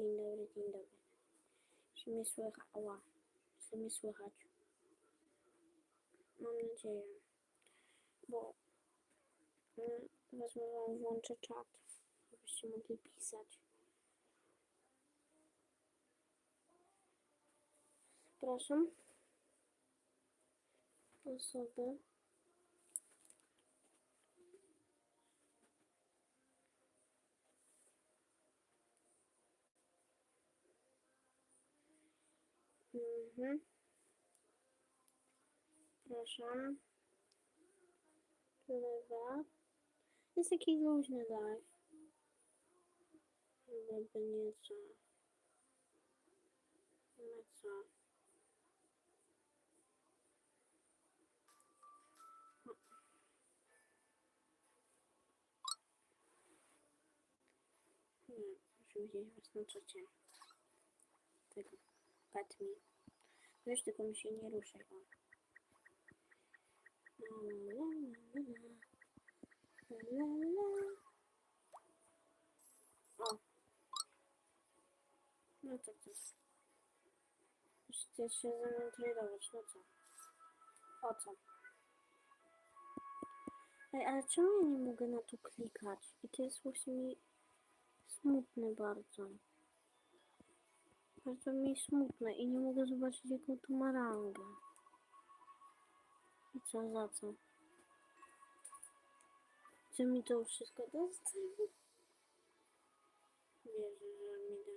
Dzień dobry, dzień dobry. Czy mnie słychać? Ała. Czy mnie słychać? Mam nadzieję. Bo mm, wezmę wam włączę czat, żebyście mogli pisać. Zapraszam. Osoby. Mhm. Proszę. Lewa. Jest taki luźny live. Jakby nieco. Nieco. Nie, muszę widzieć was na czacie. Tego. Pat mi. Wiesz, tylko mi się nie ruszaj. O. O. No to co? Chcesz się ze mną no co? O co? Ej, ale czemu ja nie mogę na to klikać? I to jest właśnie mi smutne bardzo. Bardzo mi smutne i nie mogę zobaczyć jaką to ma rangę. I co za co? Czy mi to wszystko dostanie? Wierzę, że mi da.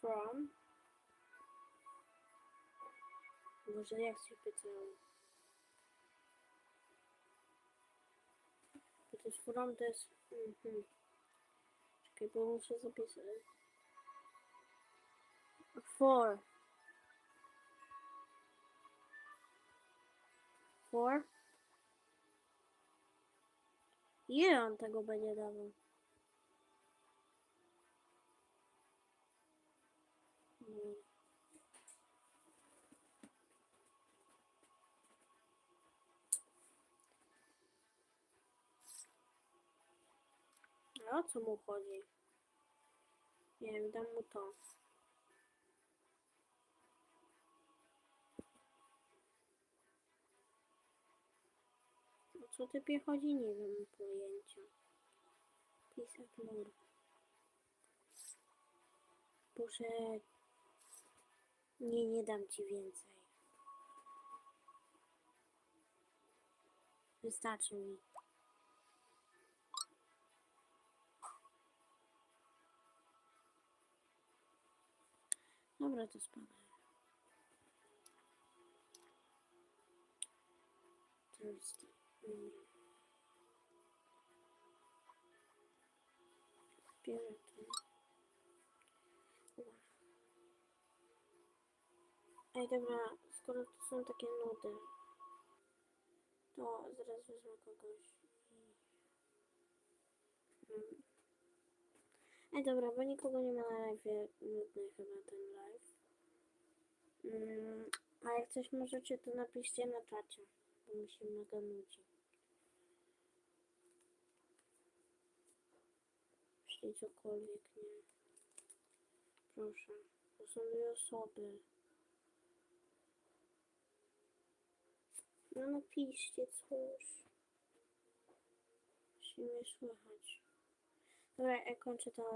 From. Może jak się pytałem. Jest from, to jest... Mhm. Czekaj, bo muszę zapisać. For. For. Ile on tego będzie dawał? Nie. O co mu chodzi? Nie wiem, dam mu to. O co typie chodzi? Nie wiem pojęcia. Pisać mur. Boże. Nie, nie dam ci więcej. Wystarczy mi. Dobra, to spadaj. Biorę to. Ej, dobra, skoro to są takie nudy, to zaraz wezmę kogoś. Mm. Ej, dobra, bo nikogo nie ma na live, nudny chyba ten live. Mm, a jak coś możecie, to napiszcie na czacie, bo mi się mega nudzi. Jeśli cokolwiek, nie. Proszę, to są dwie osoby. No napiszcie coś. Jeśli mnie słychać. Dobra, ja kończę to